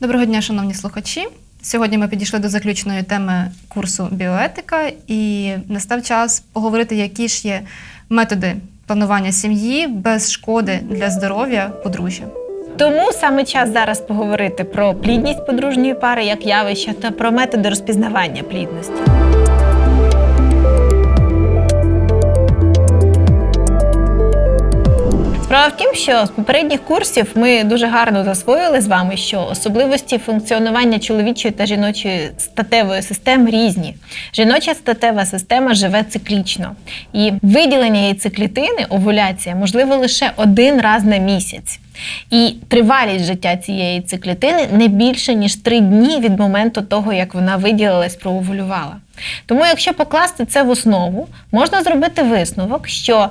Доброго дня, шановні слухачі. Сьогодні ми підійшли до заключної теми курсу біоетика, і настав час поговорити, які ж є методи планування сім'ї без шкоди для здоров'я подружжя. Тому саме час зараз поговорити про плідність подружньої пари як явище та про методи розпізнавання плідності. Справа в тім, що з попередніх курсів ми дуже гарно засвоїли з вами, що особливості функціонування чоловічої та жіночої статевої систем різні. Жіноча статева система живе циклічно, і виділення яйцеклітини, овуляція, можливо лише один раз на місяць. І тривалість життя цієї циклітини не більше ніж три дні від моменту того, як вона виділилась, проовулювала. Тому, якщо покласти це в основу, можна зробити висновок, що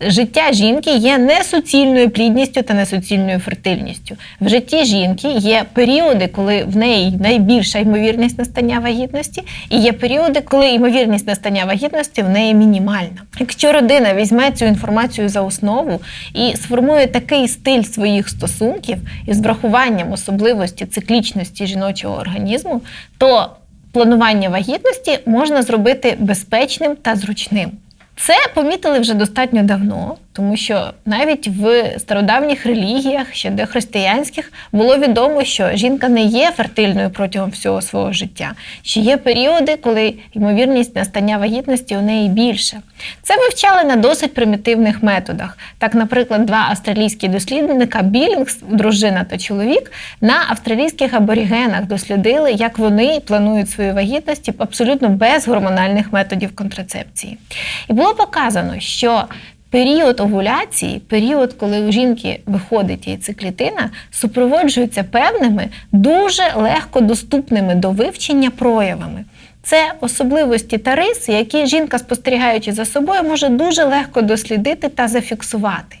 Життя жінки є несуцільною плідністю та несуцільною фертильністю. В житті жінки є періоди, коли в неї найбільша ймовірність настання вагітності, і є періоди, коли ймовірність настання вагітності в неї мінімальна. Якщо родина візьме цю інформацію за основу і сформує такий стиль своїх стосунків із врахуванням особливості циклічності жіночого організму, то планування вагітності можна зробити безпечним та зручним. Це помітили вже достатньо давно, тому що навіть в стародавніх релігіях, ще дохристиянських, було відомо, що жінка не є фертильною протягом всього свого життя. Що є періоди, коли ймовірність настання вагітності у неї більше. Це вивчали на досить примітивних методах. Так, наприклад, два австралійські дослідника Білінгс, дружина та чоловік, на австралійських аборігенах дослідили, як вони планують свою вагітність абсолютно без гормональних методів контрацепції. І було показано, що Період овуляції, період, коли у жінки виходить яйцеклітина, супроводжується певними дуже легко доступними до вивчення проявами. Це особливості та риси, які жінка, спостерігаючи за собою, може дуже легко дослідити та зафіксувати.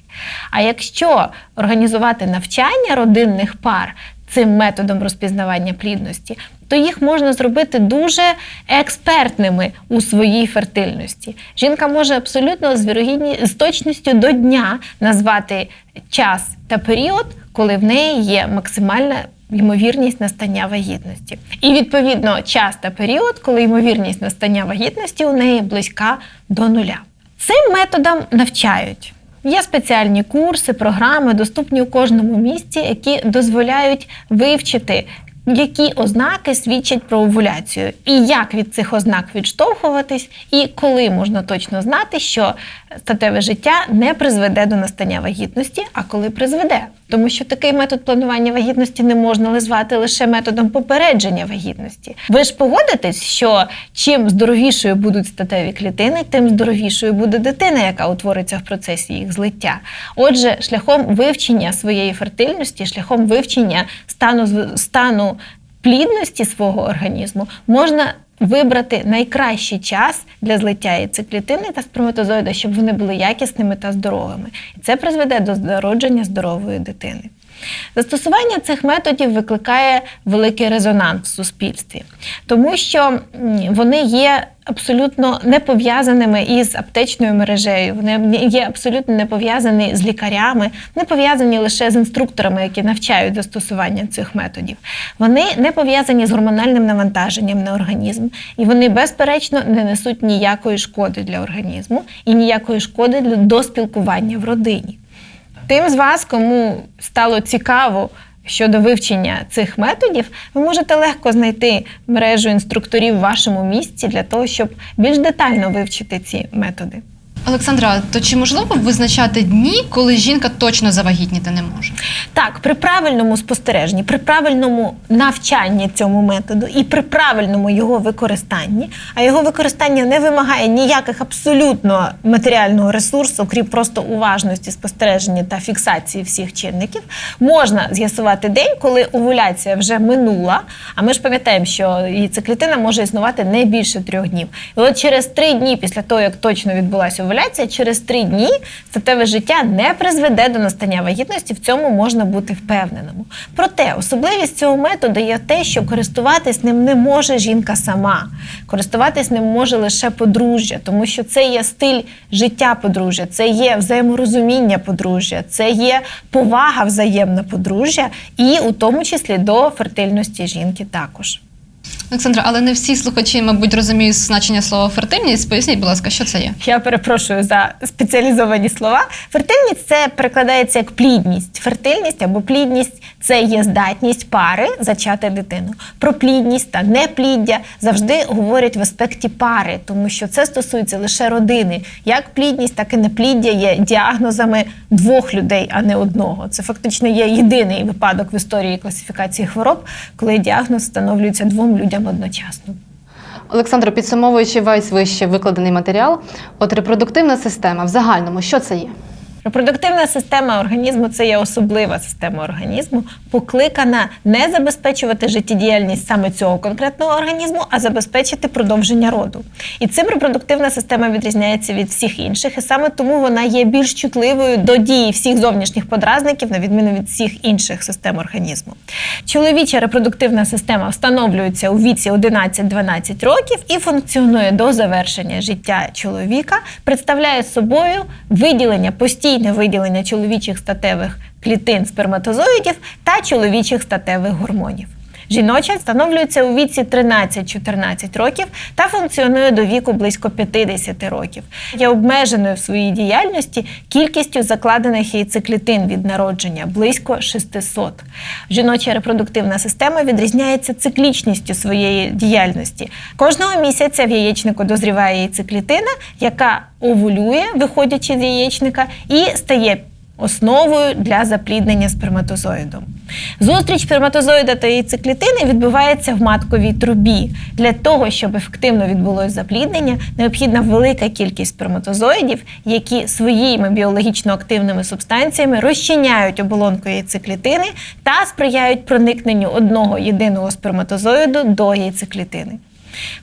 А якщо організувати навчання родинних пар цим методом розпізнавання плідності, то їх можна зробити дуже експертними у своїй фертильності. Жінка може абсолютно з вірогідні з точністю до дня назвати час та період, коли в неї є максимальна. Ймовірність настання вагітності. І відповідно час та період, коли ймовірність настання вагітності у неї близька до нуля. Цим методам навчають. Є спеціальні курси, програми, доступні у кожному місці, які дозволяють вивчити які ознаки свідчать про овуляцію, і як від цих ознак відштовхуватись, і коли можна точно знати, що статеве життя не призведе до настання вагітності, а коли призведе. Тому що такий метод планування вагітності не можна назвати лише методом попередження вагітності. Ви ж погодитесь, що чим здоровішою будуть статеві клітини, тим здоровішою буде дитина, яка утвориться в процесі їх злиття. Отже, шляхом вивчення своєї фертильності, шляхом вивчення стану стану плідності свого організму можна вибрати найкращий час для злиття яйцеклітини та сперматозоїда, щоб вони були якісними та здоровими. І це призведе до народження здорової дитини. Застосування цих методів викликає великий резонанс в суспільстві, тому що вони є абсолютно не пов'язаними із аптечною мережею, вони є абсолютно не пов'язані з лікарями, не пов'язані лише з інструкторами, які навчають застосування цих методів. Вони не пов'язані з гормональним навантаженням на організм, і вони, безперечно, не несуть ніякої шкоди для організму і ніякої шкоди до спілкування в родині. Тим з вас, кому стало цікаво щодо вивчення цих методів, ви можете легко знайти мережу інструкторів в вашому місці для того, щоб більш детально вивчити ці методи. Олександра, то чи можливо визначати дні, коли жінка точно завагітніти не може? Так, при правильному спостереженні, при правильному навчанні цьому методу і при правильному його використанні, а його використання не вимагає ніяких абсолютно матеріального ресурсу, крім просто уважності, спостереження та фіксації всіх чинників, можна з'ясувати день, коли овуляція вже минула. А ми ж пам'ятаємо, що її циклітина може існувати не більше трьох днів. І от через три дні після того, як точно відбулася овуляція, самовиявляться, через три дні статеве життя не призведе до настання вагітності. В цьому можна бути впевненому. Проте особливість цього методу є те, що користуватись ним не може жінка сама. Користуватись ним може лише подружжя, тому що це є стиль життя подружжя, це є взаєморозуміння подружжя, це є повага взаємна подружжя, і у тому числі до фертильності жінки також. Олександра, але не всі слухачі, мабуть, розуміють значення слова фертильність. Поясніть, будь ласка, що це є? Я перепрошую за спеціалізовані слова. Фертильність це перекладається як плідність. Фертильність або плідність це є здатність пари зачати дитину. Про плідність та непліддя завжди говорять в аспекті пари, тому що це стосується лише родини. Як плідність, так і непліддя є діагнозами двох людей, а не одного. Це фактично є єдиний випадок в історії класифікації хвороб, коли діагноз встановлюється двом людям одночасно. Олександро, підсумовуючи весь вище викладений матеріал, от репродуктивна система в загальному, що це є? Репродуктивна система організму це є особлива система організму, покликана не забезпечувати життєдіяльність саме цього конкретного організму, а забезпечити продовження роду. І цим репродуктивна система відрізняється від всіх інших, і саме тому вона є більш чутливою до дії всіх зовнішніх подразників, на відміну від всіх інших систем організму. Чоловіча репродуктивна система встановлюється у віці 11-12 років і функціонує до завершення життя чоловіка, представляє собою виділення постійне виділення чоловічих статевих клітин сперматозоїдів та чоловічих статевих гормонів. Жіноча встановлюється у віці 13-14 років та функціонує до віку близько 50 років. Є обмеженою в своїй діяльності кількістю закладених яйцеклітин від народження близько 600. Жіноча репродуктивна система відрізняється циклічністю своєї діяльності. Кожного місяця в яєчнику дозріває яйцеклітина, яка овулює, виходячи з яєчника, і стає основою для запліднення сперматозоїдом. Зустріч сперматозоїда та яйцеклітини відбувається в матковій трубі. Для того, щоб ефективно відбулось запліднення, необхідна велика кількість сперматозоїдів, які своїми біологічно активними субстанціями розчиняють оболонку яйцеклітини та сприяють проникненню одного єдиного сперматозоїду до яйцеклітини.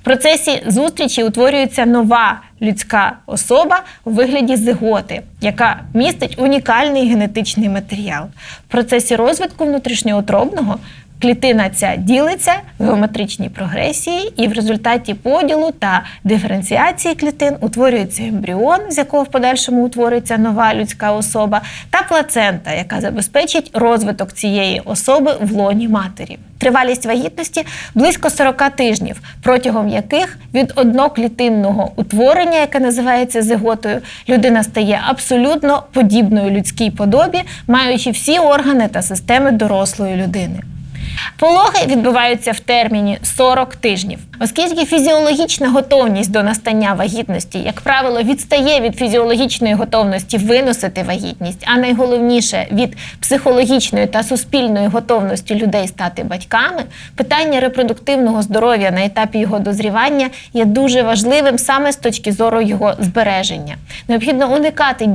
В процесі зустрічі утворюється нова людська особа у вигляді зиготи, яка містить унікальний генетичний матеріал. В процесі розвитку внутрішньоутробного клітина ця ділиться в геометричній прогресії, і в результаті поділу та диференціації клітин утворюється ембріон, з якого в подальшому утвориться нова людська особа, та плацента, яка забезпечить розвиток цієї особи в лоні матері. Тривалість вагітності близько 40 тижнів, протягом яких від одноклітинного утворення, яке називається зиготою, людина стає абсолютно подібною людській подобі, маючи всі органи та системи дорослої людини. Пологи відбуваються в терміні 40 тижнів, оскільки фізіологічна готовність до настання вагітності, як правило, відстає від фізіологічної готовності виносити вагітність, а найголовніше від психологічної та суспільної готовності людей стати батьками, питання репродуктивного здоров'я на етапі його дозрівання є дуже важливим саме з точки зору його збереження. Необхідно уникати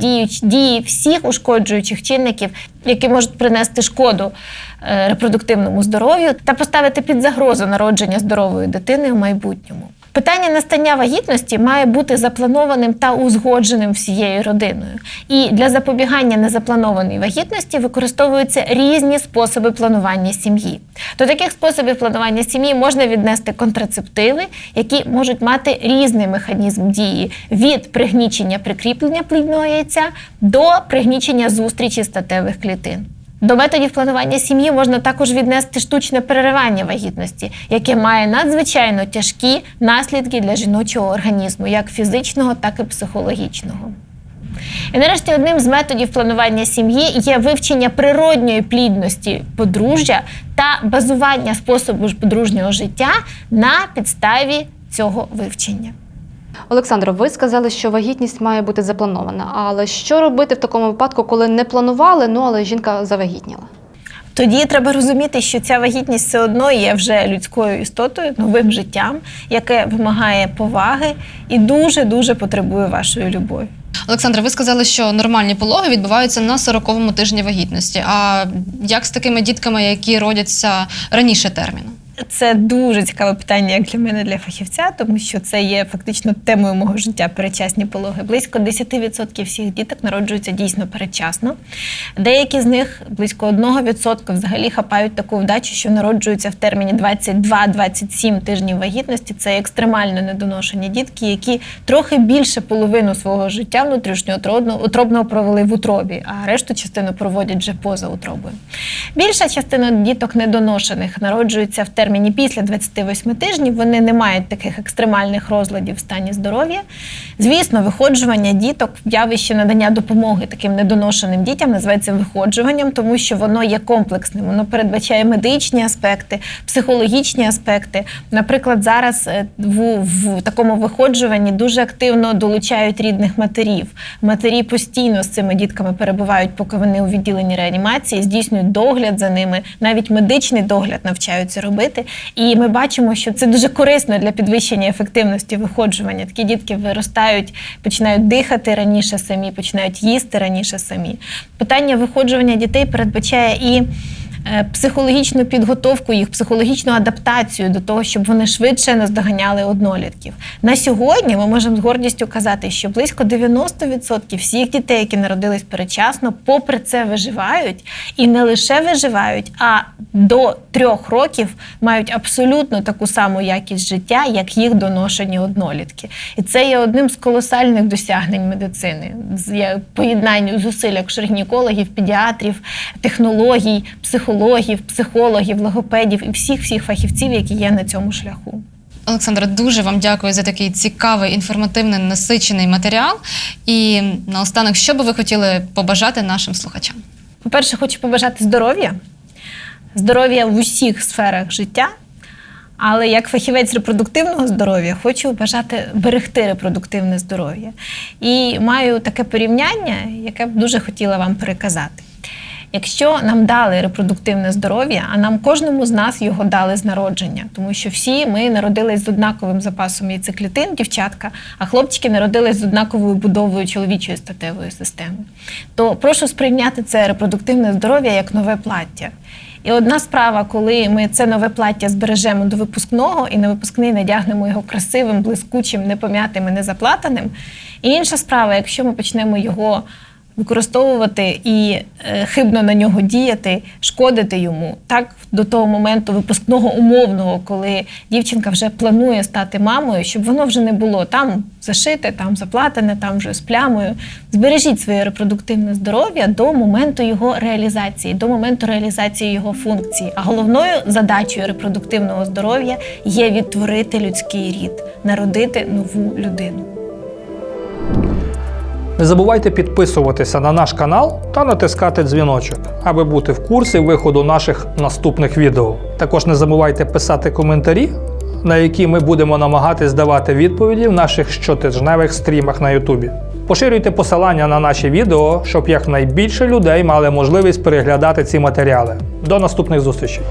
дії всіх ушкоджуючих чинників, які можуть принести шкоду е, репродуктивному здоров'ю та поставити під загрозу народження здорової дитини в майбутньому. Питання настання вагітності має бути запланованим та узгодженим всією родиною. І для запобігання незапланованої вагітності використовуються різні способи планування сім'ї. До таких способів планування сім'ї можна віднести контрацептиви, які можуть мати різний механізм дії від пригнічення прикріплення плідного яйця до пригнічення зустрічі статевих клітин. До методів планування сім'ї можна також віднести штучне переривання вагітності, яке має надзвичайно тяжкі наслідки для жіночого організму, як фізичного, так і психологічного. І нарешті одним з методів планування сім'ї є вивчення природньої плідності подружжя та базування способу подружнього життя на підставі цього вивчення. Олександро, ви сказали, що вагітність має бути запланована. Але що робити в такому випадку, коли не планували, ну але жінка завагітніла? Тоді треба розуміти, що ця вагітність все одно є вже людською істотою, новим життям, яке вимагає поваги і дуже дуже потребує вашої любові. Олександра, ви сказали, що нормальні пологи відбуваються на 40-му тижні вагітності. А як з такими дітками, які родяться раніше терміну? Це дуже цікаве питання, як для мене, для фахівця, тому що це є фактично темою мого життя передчасні пологи. Близько 10% всіх діток народжуються дійсно передчасно. Деякі з них близько 1% взагалі хапають таку вдачу, що народжуються в терміні 22-27 тижнів вагітності. Це екстремально недоношені дітки, які трохи більше половину свого життя внутрішньоутробного провели в утробі, а решту частину проводять вже поза утробою. Більша частина діток недоношених народжується в терміні після 28 тижнів. Вони не мають таких екстремальних розладів в стані здоров'я. Звісно, виходжування діток, явище надання допомоги таким недоношеним дітям називається виходжуванням, тому що воно є комплексним. Воно передбачає медичні аспекти, психологічні аспекти. Наприклад, зараз е, в, в такому виходжуванні дуже активно долучають рідних матерів. Матері постійно з цими дітками перебувають, поки вони у відділенні реанімації, здійснюють догляд за ними, навіть медичний догляд навчаються робити. І ми бачимо, що це дуже корисно для підвищення ефективності виходжування. Такі дітки виростають, починають дихати раніше самі, починають їсти раніше самі. Питання виходжування дітей передбачає і психологічну підготовку їх, психологічну адаптацію до того, щоб вони швидше наздоганяли однолітків. На сьогодні ми можемо з гордістю казати, що близько 90% всіх дітей, які народились передчасно, попри це виживають і не лише виживають, а до трьох років мають абсолютно таку саму якість життя, як їх доношені однолітки. І це є одним з колосальних досягнень медицини з поєднанню зусиль акушер-гінекологів, педіатрів, технологій, психологів, психологів, логопедів і всіх всіх фахівців, які є на цьому шляху. Олександра, дуже вам дякую за такий цікавий, інформативний, насичений матеріал. І наостанок, що би ви хотіли побажати нашим слухачам? По-перше, хочу побажати здоров'я, здоров'я в усіх сферах життя. Але як фахівець репродуктивного здоров'я хочу бажати берегти репродуктивне здоров'я. І маю таке порівняння, яке б дуже хотіла вам переказати. Якщо нам дали репродуктивне здоров'я, а нам кожному з нас його дали з народження, тому що всі ми народились з однаковим запасом яйцеклітин, дівчатка, а хлопчики народились з однаковою будовою чоловічої статевої системи, то прошу сприйняти це репродуктивне здоров'я як нове плаття. І одна справа, коли ми це нове плаття збережемо до випускного і на випускний надягнемо його красивим, блискучим, непом'ятим і незаплатаним. І інша справа, якщо ми почнемо його використовувати і е, хибно на нього діяти, шкодити йому так до того моменту випускного умовного, коли дівчинка вже планує стати мамою, щоб воно вже не було там зашите, там заплатане, там вже з плямою. Збережіть своє репродуктивне здоров'я до моменту його реалізації, до моменту реалізації його функції. А головною задачею репродуктивного здоров'я є відтворити людський рід, народити нову людину. Не забувайте підписуватися на наш канал та натискати дзвіночок, аби бути в курсі виходу наших наступних відео. Також не забувайте писати коментарі, на які ми будемо намагатись давати відповіді в наших щотижневих стрімах на Ютубі. Поширюйте посилання на наші відео, щоб якнайбільше людей мали можливість переглядати ці матеріали. До наступних зустрічей!